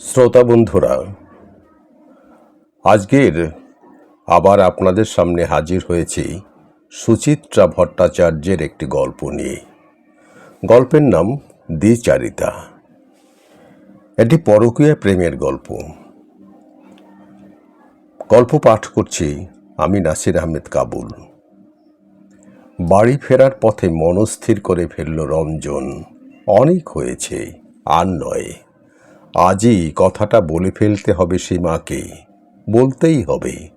শ্রোতা বন্ধুরা, আজকের আবার আপনাদের সামনে হাজির হয়েছি সুচিত্রা ভট্টাচার্যের একটি গল্প নিয়ে। গল্পের নাম দ্বিচারিতা। এটি পরকীয়া প্রেমের গল্প। গল্প পাঠ করছি আমি নাসির আহমেদ কাবুল। বাড়ি ফেরার পথে মনস্থির করে ফেলল রঞ্জন। অনেক হয়েছে, আর নয়। আজই কথাটা বলে ফেলতে হবে সীমাকে বলতেই হবে।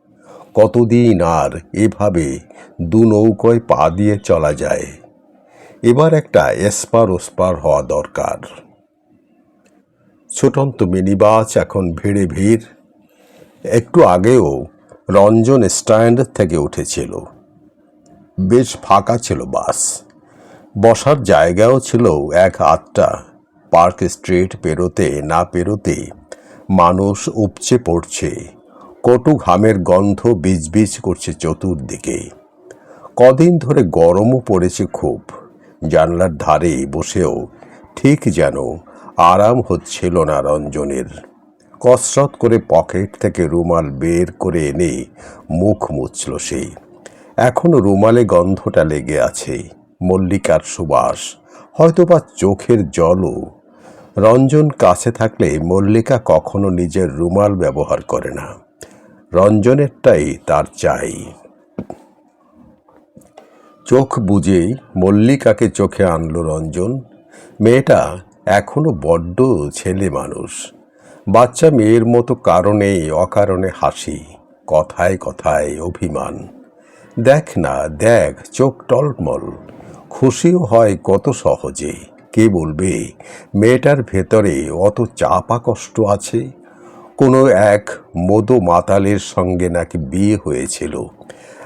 কতদিন আর এভাবে দু নৌকোয় পা দিয়ে চলা যায়। এবার একটা এসপার ওসপার হওয়া দরকার। ছোটন্ত মিনিবাস এখন ভিড়ে ভিড়। একটু আগেও রঞ্জন স্ট্যান্ড থেকে উঠেছিল। বেশ ফাঁকা ছিল বাস। বসার জায়গাও ছিল এক আধটা পার্ক স্ট্রিট পেরোতে না পেরোতে মানুষ উপচে পড়ছে। কটু ঘামের গন্ধ বিজবিজ করছে চতুর্দিকে। কদিন ধরে গরমও পড়েছে খুব। জানলার ধারে বসেও ঠিক যেন আরাম হচ্ছিল না রঞ্জনের। কসরত করে পকেট থেকে রুমাল বের করে এনে মুখ মুছল সে। এখনও রুমালে গন্ধটা লেগে আছে। মল্লিকার সুবাস। হয়তোবা চোখের জলও রঞ্জন কাছে থাকলে মল্লিকা কখনো নিজের রুমাল ব্যবহার করে না। রঞ্জনেরটাই তার চাই। চোখ বুঝেই মল্লিকাকে চোখে আনলো রঞ্জন। মেয়েটা এখনও বড্ড ছেলে মানুষ। বাচ্চা মেয়ের মতো কারণেই অকারণে হাসি, কথায় কথায় অভিমান। দেখ না, দেখ, চোখ টলমল। খুশিও হয় কত সহজে। কে বলবে? মেয়েটার ভেতরে অত চাপা কষ্ট আছে? কোনো এক মদো মাতালের সঙ্গে নাকি বিয়ে হয়েছিল?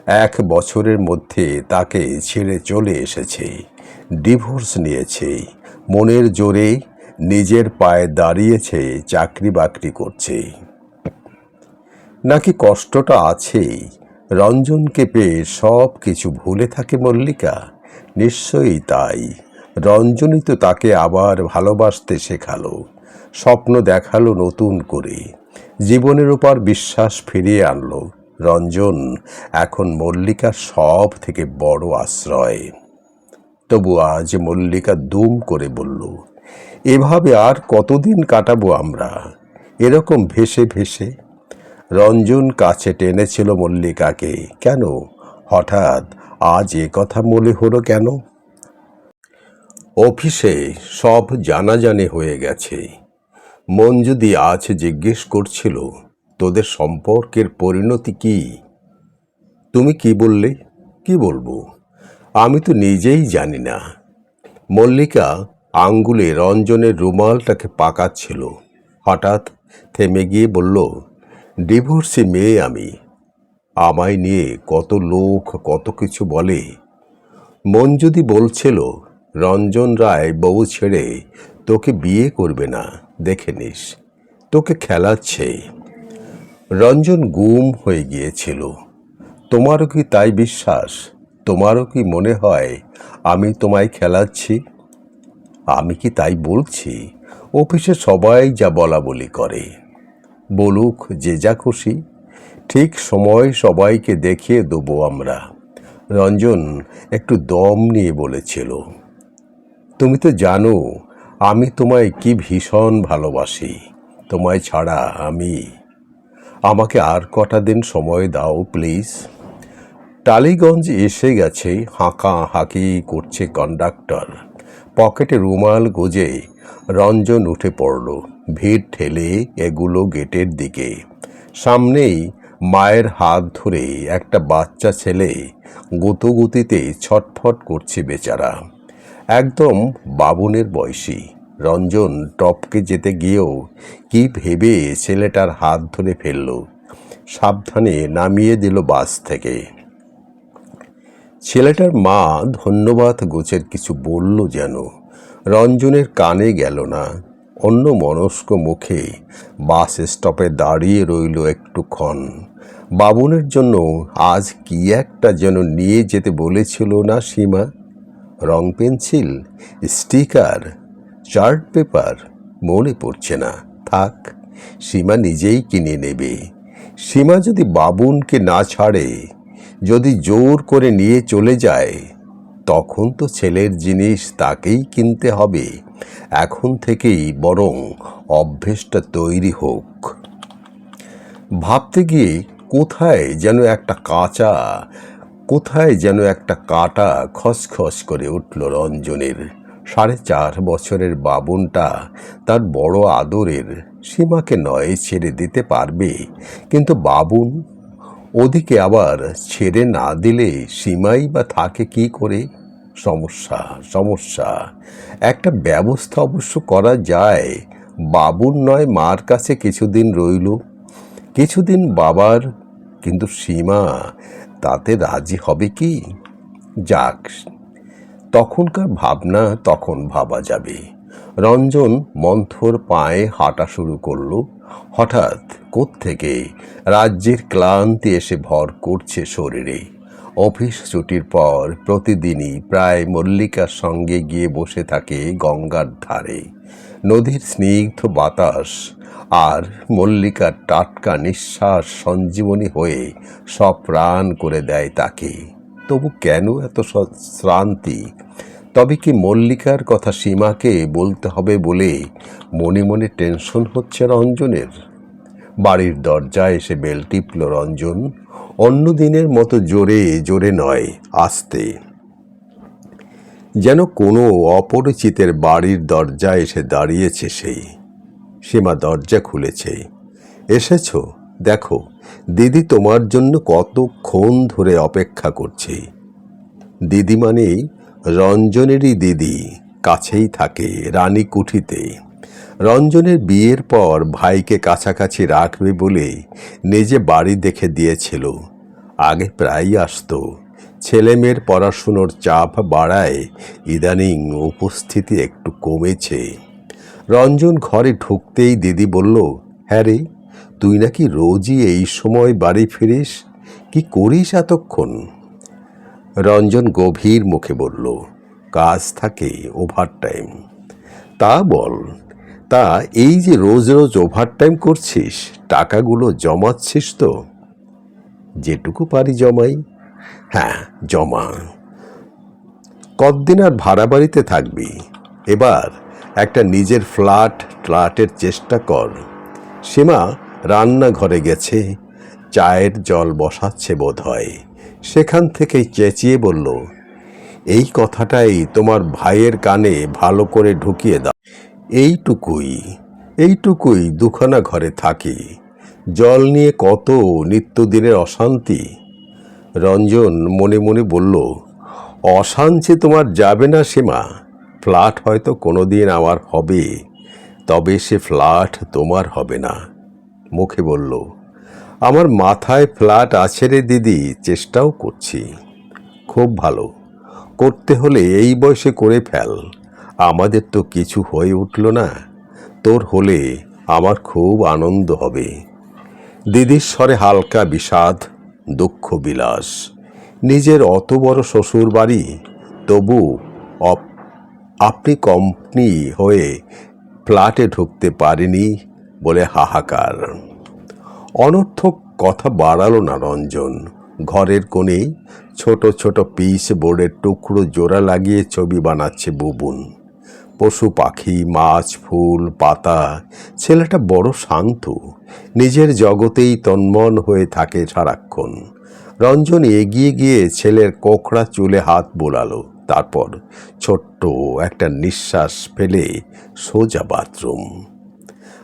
এক বছরের মধ্যে তাকে ছেড়ে চলে এসেছে। ডিভোর্স নিয়েছে। মনের জোরে নিজের পায়ে দাঁড়িয়েছে, চাকরি বাকরি করছে। নাকি কষ্টটা আছেই রঞ্জনকে পেয়ে সব কিছু ভুলে থাকে মল্লিকা। নিশ্চয়ই তাই। রঞ্জনই তো তাকে আবার ভালোবাসতে শেখালো, স্বপ্ন দেখাল নতুন করে। জীবনের উপর বিশ্বাস ফিরিয়ে আনলো। রঞ্জন এখন মল্লিকার সব থেকে বড় আশ্রয়। তবু আজ মল্লিকা দুম করে বলল, এভাবে আর কতদিন কাটাবো আমরা? এরকম ভেসে ভেসে? রঞ্জন কাছে টেনেছিল মল্লিকাকে, কেন? হঠাৎ আজ এ কথা মনে হলো কেন? অফিসে সব জানাজানি হয়ে গেছে। মন যদি আজ জিজ্ঞেস করছিল, তোদের সম্পর্কের পরিণতি কি? তুমি কি বললে? কি বলব? আমি তো নিজেই জানি না। মল্লিকা আঙ্গুলে রঞ্জনের রুমালটাকে পাকাচ্ছিল। হঠাৎ থেমে গিয়ে বলল, ডিভোর্সি মেয়ে আমি। আমায় নিয়ে কত লোক কত কিছু বলে। মন যদি বলছিল রঞ্জন রায় বউ ছেড়ে তোকে বিয়ে করবে না, দেখে নিস। তোকে খেলাচ্ছে। রঞ্জন গুম হয়ে গিয়েছিল। তোমারও কি তাই বিশ্বাস? তোমারও কি মনে হয় আমি তোমায় খেলাচ্ছি? আমি কি তাই বলছি? অফিসে সবাই যা বলা বলি করে। বলুক যে যা খুশি। ঠিক সময় সবাইকে দেখিয়ে দেবো আমরা। রঞ্জন একটু দম নিয়ে বলেছিল। তুমি তো জানো, আমি তোমায় কি ভীষণ ভালোবাসি। তোমায় ছাড়া আমি। আমাকে আর কটা দিন সময় দাও, প্লিজ। টালিগঞ্জ এসে গেছে, হাঁকা হাঁকি করছে কন্ডাক্টর। পকেটে রুমাল গুজে রঞ্জন উঠে পড়ল। ভিড় ঠেলে এগুলো গেটের দিকে। সামনেই মায়ের হাত ধরে একটা বাচ্চা ছেলে গুতোগুতিতে ছটফট করছে বেচারা। একদম বাবুনের বয়সী। রঞ্জন টপকে যেতে গিয়েও কি ভেবে ছেলেটার হাত ধরে ফেলল। সাবধানে নামিয়ে দিল বাস থেকে। ছেলেটার মা ধন্যবাদ গোছের কিছু বলল যেন। রঞ্জনের কানে গেল না। অন্য মনস্ক মুখে বাস স্টপে দাঁড়িয়ে রইল একটুক্ষণ। বাবুনের জন্য আজ কি একটা যেন নিয়ে যেতে বলেছিল না সীমা? রং পেন্সিল, স্টিকার, চার্ট পেপার, মনে পড়ছে না। থাক, সীমা নিজেই কিনে নেবে। সীমা যদি বাবুনকে না ছাড়ে, যদি জোর করে নিয়ে চলে যায়, তখন তো ছেলের জিনিস তাকেই কিনতে হবে। এখন থেকেই বরং অভ্যেসটা তৈরি হোক। ভাবতে গিয়ে কোথায় যেন একটা কাঁচা কোথায় যেন একটা কাটা খসখস করে উঠল রঞ্জনের। সাড়ে চার বছরের বাবুনটা তার বড় আদরের, সীমাকে নয় ছেড়ে দিতে পারবে, কিন্তু বাবুন ওদিকে আবার ছেড়ে না দিলে সীমাই বা থাকে কি করে? সমস্যা সমস্যা। একটা ব্যবস্থা অবশ্য করা যায়। বাবুর নয়, মার কাছে কিছুদিন রইল। কিছুদিন বাবার, কিন্তু সীমা তাতে রাজি হবে কি? যাক, তখনকার ভাবনা তখন ভাবা যাবে। রঞ্জন মন্থর পায়ে হাঁটা শুরু করল। হঠাৎ কোত্থেকে রাজ্যের ক্লান্তি এসে ভর করছে শরীরে। অফিস ছুটির পর প্রতিদিনই প্রায় মল্লিকার সঙ্গে গিয়ে বসে থাকে গঙ্গার ধারে। নদীর স্নিগ্ধ বাতাস আর মল্লিকার টাটকা নিঃশ্বাস সঞ্জীবনী হয়ে সব প্রাণ করে দেয় তাকে। তবু কেন এত শ্রান্তি? তবে কি মল্লিকার কথা সীমাকে বলতে হবে বলে মনে মনে টেনশন হচ্ছে রঞ্জনের? বাড়ির দরজায় এসে বেল টিপল রঞ্জন, অন্য দিনের মতো জোরে জোরে নয়, আস্তে। যেন কোনো অপরিচিতের বাড়ির দরজায় এসে দাঁড়িয়েছে সেই। সীমা দরজা খুলেছে। এসেছ? দেখো, দিদি তোমার জন্য কতক্ষণ ধরে অপেক্ষা করছে। দিদি মানেই রঞ্জনেরই দিদি, কাছেই থাকে রানী কুঠিতে রঞ্জনের বিয়ের পর ভাইকে কাছাকাছি রাখবে বলে নিজে বাড়ি দেখে দিয়েছিল। আগে প্রায়ই আসতো। ছেলেমেয়ের পড়াশুনোর চাপ বাড়ায় ইদানিং উপস্থিতি একটু কমেছে। রঞ্জন ঘরে ঢুকতেই দিদি বলল হ্যাঁ রে, তুই নাকি রোজই এই সময় বাড়ি ফিরিস? কি করিস এতক্ষণ? রঞ্জন গভীর মুখে বলল, কাজ থাকে ওভার টাইম তা বল তা এই যে রোজ রোজ ওভার টাইম করছিস, টাকাগুলো জমাচ্ছিস তো। যেটুকু পারি জমাই। হ্যাঁ জমা। কতদিন আর ভাড়া বাড়িতে থাকবি? এবার একটা নিজের ফ্ল্যাট ফ্ল্যাটের চেষ্টা কর। সীমা রান্নাঘরে গেছে, চায়ের জল বসাচ্ছে বোধ হয় সেখান থেকেই চেঁচিয়ে বলল, এই কথাটাই তোমার ভাইয়ের কানে ভালো করে ঢুকিয়ে দাও। এইটুকুই এইটুকুই দুখানা ঘরে থাকি। জল নিয়ে কত নিত্যদিনের অশান্তি। রঞ্জন মনে মনে বলল, অশান্তি তোমার যাবে না সীমা। ফ্ল্যাট হয়তো কোনো দিন আমার হবে, তবে সে ফ্ল্যাট তোমার হবে না। মুখে বলল, আমার মাথায় ফ্ল্যাট আছে রে দিদি, চেষ্টাও করছি। খুব ভালো। করতে হলে এই বয়সে করে ফেল। আমাদের তো কিছু হয়ে উঠল না। তোর হলে আমার খুব আনন্দ হবে। দিদির স্বরে হালকা বিষাদ, দুঃখ বিলাস। নিজের অত বড় শ্বশুর বাড়ি তবু আপনি কোম্পানি হয়ে ফ্ল্যাটে ঢুকতে পারেনি বলে হাহাকার। অনর্থক কথা বাড়ালো না রঞ্জন। ঘরের কোণেই ছোট ছোট পিস বোর্ডের টুকরো জোড়া লাগিয়ে ছবি বানাচ্ছে বুবুন। পশু পাখি, মাছ, ফুল, পাতা, ছেলেটা বড় শান্ত। নিজের জগতেই তন্মন হয়ে থাকে সারাক্ষণ। রঞ্জন এগিয়ে গিয়ে ছেলের কোকড়া চুলে হাত বোলালো। তারপর ছোট্ট একটা নিঃশ্বাস ফেলে সোজা বাথরুম।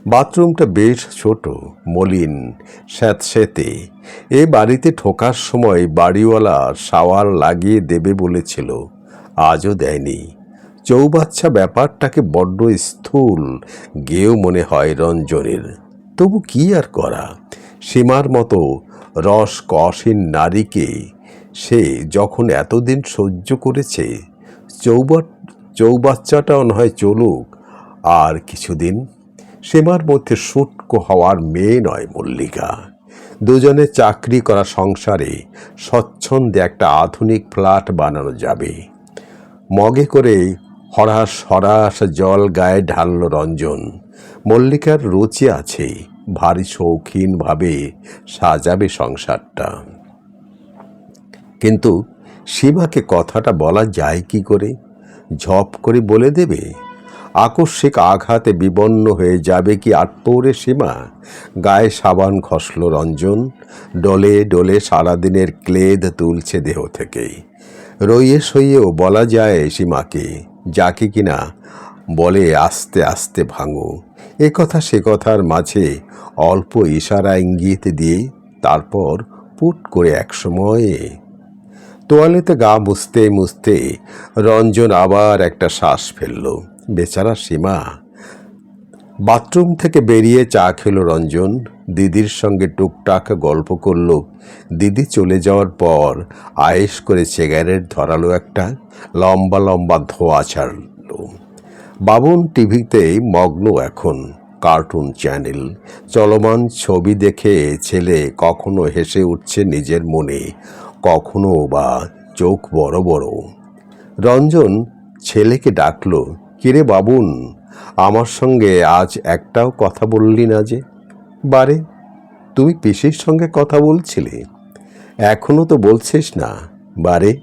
বাথরুমটা বেশ ছোট, মলিন স্যাঁতস্যাঁতে এ বাড়িতে ঢোকার সময় বাড়িওয়ালা শাওয়ার লাগিয়ে দেবে বলেছিল। আজও দেয়নি। চৌবাচ্চা ব্যাপারটাকে বড্ড স্থূল গেও মনে হয় রঞ্জনের। তবু কি আর করা? সীমার মতো রস কসীন নারীকে সে যখন এতদিন সহ্য করেছে, চৌবাট চৌবাচ্চাটাও নয় চলুক আর কিছুদিন। সীমার মধ্যে শুটকো হওয়ার মেয়ে নয় মল্লিকা। দুজনে চাকরি করা সংসারে স্বচ্ছন্দে একটা আধুনিক ফ্ল্যাট বানানো যাবে। মগে করে হরাস হরাস জল গায়ে ঢালল রঞ্জন। মল্লিকার রুচি আছে, ভারী শৌখিনভাবে সাজাবে সংসারটা। কিন্তু সীমাকে কথাটা বলা যায় কি করে? ঝপ করে বলে দেবে? আকস্মিক আঘাতে বিবন্ন হয়ে যাবে কি আটপৌরে সীমা? গায়ে সাবান খসল রঞ্জন, ডলে ডলে সারাদিনের ক্লেদ তুলছে দেহ থেকে। রইয়ে সইয়েও বলা যায় সীমাকে। যাকে কিনা বলে আস্তে আস্তে ভাঙো। এ কথা সে কথার মাঝে অল্প ইশারা ইঙ্গিত দিয়ে তারপর পুট করে এক সময়ে তোয়ালেতে গা মুছতে মুছতে রঞ্জন আবার একটা শ্বাস ফেলল। বেচারা সীমা বাথরুম থেকে বেরিয়ে চা খেল রঞ্জন। দিদির সঙ্গে টুকটাক গল্প করল। দিদি চলে যাওয়ার পর আয়েস করে সিগারেট ধরালো একটা, লম্বা লম্বা ধোয়া ছাড়লো। বাবুন টিভিতে মগ্ন এখন, কার্টুন চ্যানেল। চলমান ছবি দেখে ছেলে কখনো হেসে উঠছে নিজের মনে, কখনো বা চোখ বড় বড়। রঞ্জন ছেলেকে ডাকলো কিরে বাবুন, আমার সঙ্গে আজ একটাও কথা বললি না যে। বারে তুমি পিসির সঙ্গে কথা বলছিলে। এখনও তো বলছিস না। বারে,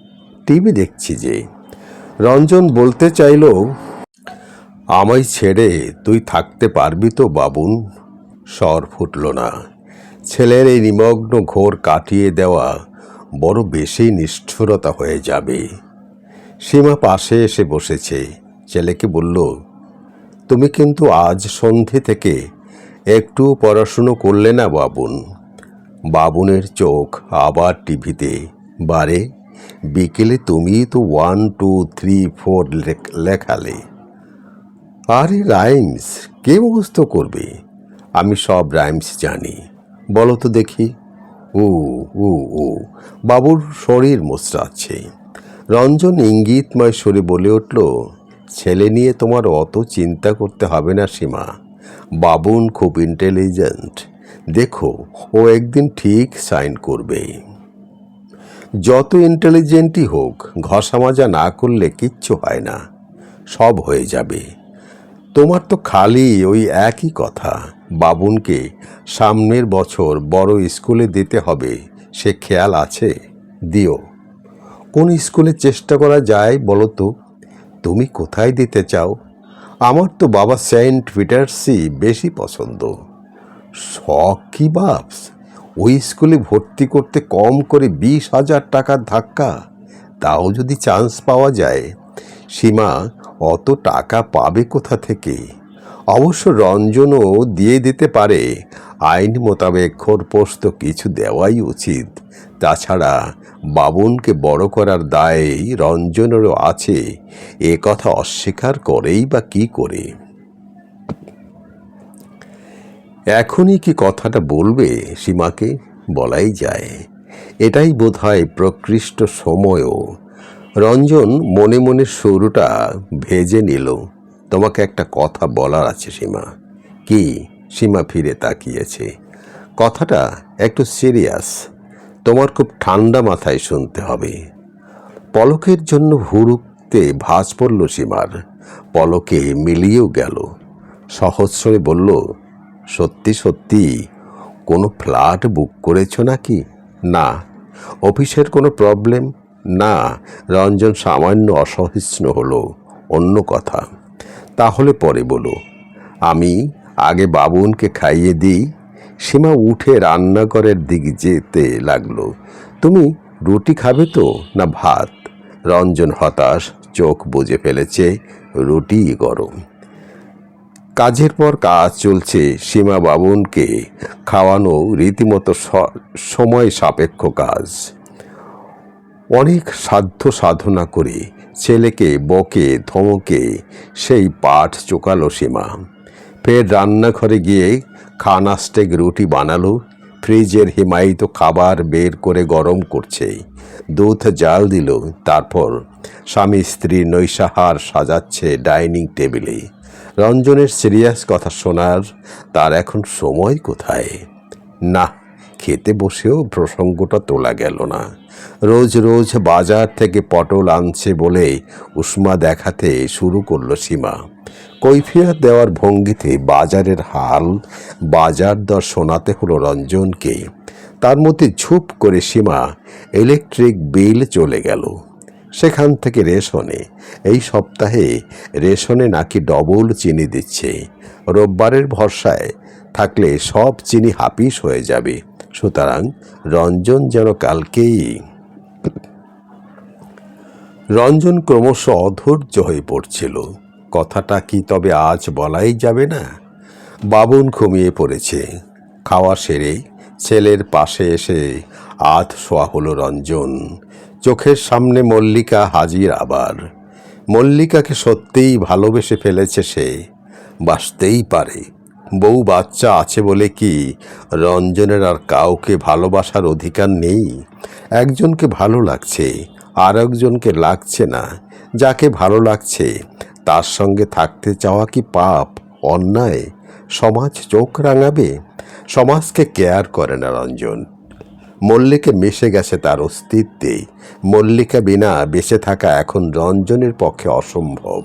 টিভি দেখছি যে। রঞ্জন বলতে চাইলো, আমায় ছেড়ে তুই থাকতে পারবি তো বাবুন? স্বর ফুটল না। ছেলের এই নিমগ্ন ঘোর কাটিয়ে দেওয়া বড় বেশি নিষ্ঠুরতা হয়ে যাবে। সীমা পাশে এসে বসেছে। ছেলেকে বলল, তুমি কিন্তু আজ সন্ধে থেকে একটু পড়াশুনো করলে না বাবুন? বাবুনের চোখ আবার টিভিতে। বারে, বিকেলে তুমি তো ওয়ান টু থ্রি ফোর লেখালে। আরে রাইমস, কে মুখস্থ করবে? আমি সব রাইমস জানি। বলো তো দেখি। ও ও ও বাবুর শরীর মোচড়াচ্ছে। রঞ্জন ইঙ্গিতময় সরে বলে উঠল ছেলে নিয়ে তোমার অত চিন্তা করতে হবে না, সীমা। বাবুন খুব ইন্টেলিজেন্ট দেখো, ও একদিন ঠিক সাইন করবে। যত ইন্টেলিজেন্টই হোক, ঘষা মাজা না করলে কিচ্ছু হয় না। সব হয়ে যাবে। তোমার তো খালি ওই একই কথা। বাবুনকে সামনের বছর বড় স্কুলে দিতে হবে, সে খেয়াল আছে? দিও। কোন স্কুলে চেষ্টা করা যায় বলো তো? তুমি কোথায় দিতে চাও? আমার তো বাবা সেন্ট পিটার্সই বেশি পছন্দ। শখ কি বাপস? ওই স্কুলে ভর্তি করতে কম করে বিশ হাজার টাকার ধাক্কা। তাও যদি চান্স পাওয়া যায়। সীমা, অত টাকা পাবে কোথা থেকে? অবশ্য রঞ্জনও দিয়ে দিতে পারে। আইন মোতাবেক খোরপোস্ত কিছু দেওয়াই উচিত। তাছাড়া বাবুনকে বড় করার দায়েই রঞ্জনেরও আছে। এ কথা অস্বীকার করেই বা কি করে? এখনই কি কথাটা বলবে সীমাকে? বলাই যায়। এটাই বোধহয় প্রকৃষ্ট সময়ও। রঞ্জন মনে মনে সরুটা ভেজে নিল। তোমাকে একটা কথা বলার আছে সীমা। কি? সীমা ফিরে তাকিয়েছে। কথাটা একটু সিরিয়াস তোমার খুব ঠান্ডা মাথায় শুনতে হবে। পলকের জন্য হুড়ুকতে ভাঁজ পড়ল সীমার। পলকে মিলিয়েও গেল। সহজ স্বরে বলল, সত্যি সত্যি, কোনো ফ্ল্যাট বুক করেছ নাকি? না। অফিসের কোনো প্রবলেম? না। রঞ্জন সামান্য অসহিষ্ণু হলো। অন্য কথা। তাহলে পরে বলো। আমি আগে বাবুনকে খাইয়ে দিই সীমা উঠে রান্নাঘরের দিকে যেতে লাগল। তুমি রুটি খাবে তো, না ভাত? রঞ্জন হতাশ, চোখ বুজে ফেলেছে, রুটি গরম। কাজের পর কাজ চলছে, সীমা বাবুনকে খাওয়ানো রীতিমতো সময় সাপেক্ষ কাজ। অনেক সাধ্য সাধনা করে ছেলেকে বকে ধমকে সেই পাঠ চোকালো সীমা। ফের রান্নাঘরে গিয়ে খানা স্টেক রুটি বানালো, ফ্রিজের হিমায়িত খাবার বের করে গরম করছে দুধ জাল দিল, তারপর স্বামী স্ত্রী নৈশাহার সাজাচ্ছে ডাইনিং টেবিলে। রঞ্জনের সিরিয়াস কথা শোনার তার এখন সময় কোথায়? না, খেতে বসেও প্রসঙ্গটা তোলা গেল না। রোজ রোজ বাজার থেকে পটল আনছে বলে উষ্মা দেখাতে শুরু করল সীমা। কৈফিয়ত দেওয়ার ভঙ্গিতে বাজারের হাল, বাজার দর শোনাতে হলো রঞ্জনকে। তার মধ্যে ঝুপ করে সীমা, ইলেকট্রিক বিল চলে গেল। সেখান থেকে রেশনে, এই সপ্তাহে রেশনে নাকি ডবল চিনি দিচ্ছে। রোববারের ভরসায় থাকলে সব চিনি হাপিস হয়ে যাবে। সুতরাং রঞ্জন যেন কালকেই রঞ্জন ক্রমশ অধৈর্য হয়ে পড়ছিল। কথাটা কি তবে আজ বলাই যাবে না? বাবুন ঘুমিয়ে পড়েছে। খাওয়া সেরে ছেলের পাশে এসে আধ শোয়া হলো রঞ্জন। চোখের সামনে মল্লিকা হাজির আবার। মল্লিকাকে সত্যিই ভালোবেসে ফেলেছে সে। বাসতেই পারে। বউ বাচ্চা আছে বলে কি রঞ্জনের আর কাউকে ভালোবাসার অধিকার নেই? একজনকে ভালো লাগছে আর একজনকে লাগছে না। যাকে ভালো লাগছে তার সঙ্গে থাকতে চাওয়া কি পাপ, অন্যায়? সমাজ চোখ রাঙাবে? সমাজকে কেয়ার করে না রঞ্জন। মল্লিকে মিশে গেছে তার অস্তিত্বে। মল্লিকা বিনা বেঁচে থাকা এখন রঞ্জনের পক্ষে অসম্ভব।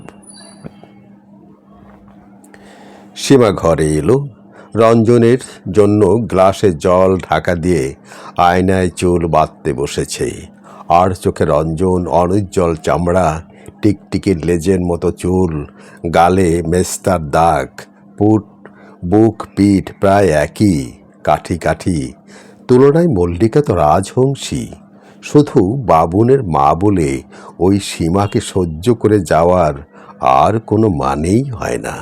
সীমা ঘরে এলো। রঞ্জনের জন্য গ্লাসে জল ঢাকা দিয়ে আয়নায় চুল বাঁধতে বসেছে। আর চোখে রঞ্জন অনুজ্জ্বল চামড়া টিকটিকির লেজের মতো চুল, গালে মেস্তার দাগ, পুট, বুক পিঠ প্রায় একই, কাঠি কাঠি। তুলনায় মল্লিকা তো রাজহংসী। শুধু বাবুনের মা বলে ওই সীমাকে সহ্য করে যাওয়ার আর কোনো মানেই হয় না।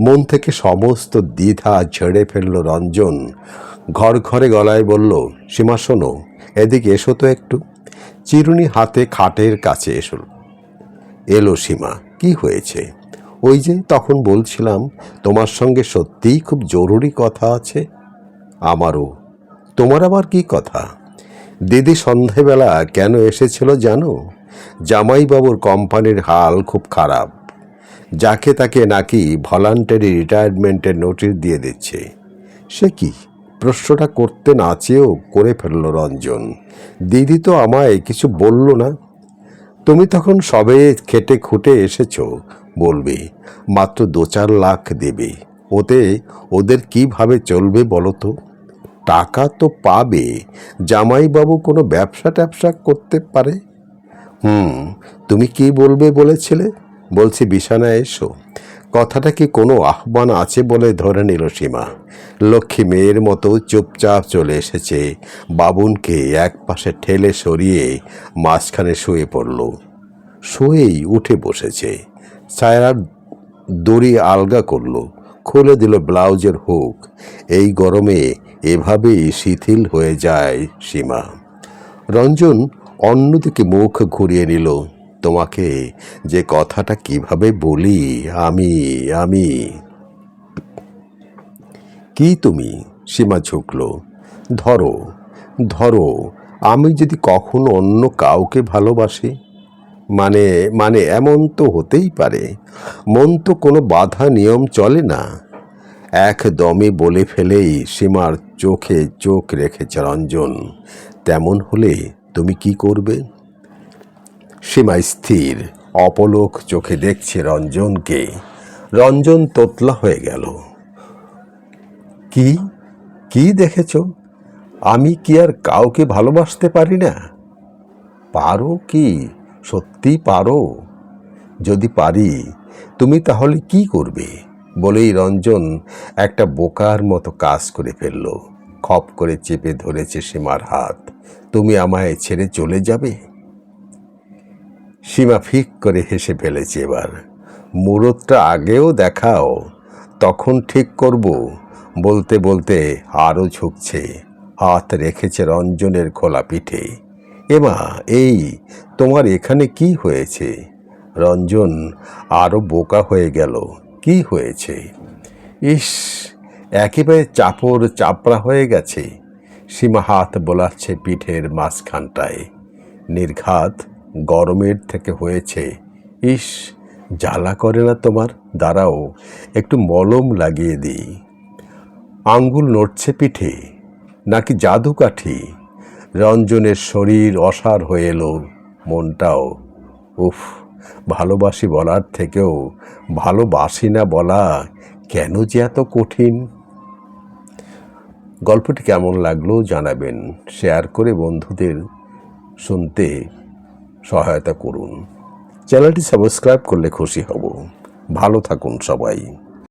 মন থেকে সমস্ত দ্বিধা ঝেড়ে ফেলল রঞ্জন। ঘর ঘরে গলায় বলল, সীমা, শোনো, এদিকে এসো তো একটু। চিরুনি হাতে খাটের কাছে এসো। এলো সীমা, কি হয়েছে? ওই যে তখন বলছিলাম, তোমার সঙ্গে সত্যিই খুব জরুরি কথা আছে। আমারও। তোমার আবার কি কথা? দিদি সন্ধেবেলা কেন এসেছিল জানো? জামাইবাবুর কোম্পানির হাল খুব খারাপ। যাকে তাকে নাকি ভলান্টারি রিটায়ারমেন্টের নোটিশ দিয়ে দিচ্ছে। সে কি? প্রশ্নটা করতে না চেয়েও করে ফেলল রঞ্জন। দিদি তো আমায় কিছু বলল না। তুমি তখন সবে খেটে খুঁটে এসেছ, বলবে। মাত্র দু চার লাখ দেবে। ওতে ওদের কীভাবে চলবে বলো তো টাকা তো পাবে। জামাইবাবু কোনো ব্যবসা ট্যাবসা করতে পারে? হুম, তুমি কি বলবে বলেছিলে? বলছি, বিছানায় এসো। কথাটা কি কোনো আহ্বান আছে বলে ধরে নিল সীমা? লক্ষ্মী মেয়ের মতো চুপচাপ চলে এসেছে। বাবুনকে এক পাশে ঠেলে সরিয়ে মাঝখানে শুয়ে পড়ল। শুয়েই উঠে বসেছে। ছায়ার দড়ি আলগা করল। খুলে দিল ব্লাউজের হুক। এই গরমে এভাবেই শিথিল হয়ে যায় সীমা। রঞ্জন অন্যদিকে মুখ ঘুরিয়ে নিল। তোমাকে যে কথাটা কীভাবে বলি, আমি আমি। কি তুমি? সীমা ঝুঁকল। ধরো ধরো, আমি যদি কখনো অন্য কাউকে ভালোবাসি? মানে মানে এমন তো হতেই পারে। মন তো কোনো বাধা নিয়ম চলে না। একদমই বলে ফেলেই সীমার চোখে চোখ রেখেছে রঞ্জন। তেমন হলে তুমি কি করবে? সীমা স্থির, অপলোক চোখে দেখছে রঞ্জনকে। রঞ্জন তোতলা হয়ে গেল। কি? কি দেখেছ? আমি কি আর কাউকে ভালোবাসতে পারি না? পারো কি? সত্যি পারো। যদি পারি, তুমি তাহলে কি করবে? বলেই রঞ্জন একটা বোকার মতো কাজ করে ফেলল। খপ করে চেপে ধরেছে সীমার হাত। তুমি আমায় ছেড়ে চলে যাবে? সীমা ফিক করে হেসে ফেলেছে এবার। মুরতটা আগেও দেখাও, তখন ঠিক করব, বলতে বলতে আরও ঝুঁকছে। হাত রেখেছে রঞ্জনের খোলা পিঠে। এমা, এই, তোমার এখানে কি হয়েছে? রঞ্জন আরও বোকা হয়ে গেল, কি হয়েছে? ইস, একেবারে চাপড় চাপড়া হয়ে গেছে। সীমা হাত বোলাচ্ছে পিঠের মাঝখানটায়। নির্ঘাত গরমের থেকে হয়েছে। ইস, জ্বালা করে না তোমার? দাঁড়াও, একটু মলম লাগিয়ে দিই। আঙ্গুল নড়ছে পিঠে, নাকি জাদু কাঠি রঞ্জনের শরীর অসার হয়ে এলো মনটাও। উফ, ভালোবাসি বলার থেকেও ভালোবাসি না বলা কেন যে এত কঠিন? গল্পটি কেমন লাগল জানাবেন, শেয়ার করে বন্ধুদের শুনতে সহায়তা করুন। চ্যানেলটি সাবস্ক্রাইব করলে খুশি হব। ভালো থাকুন সবাই।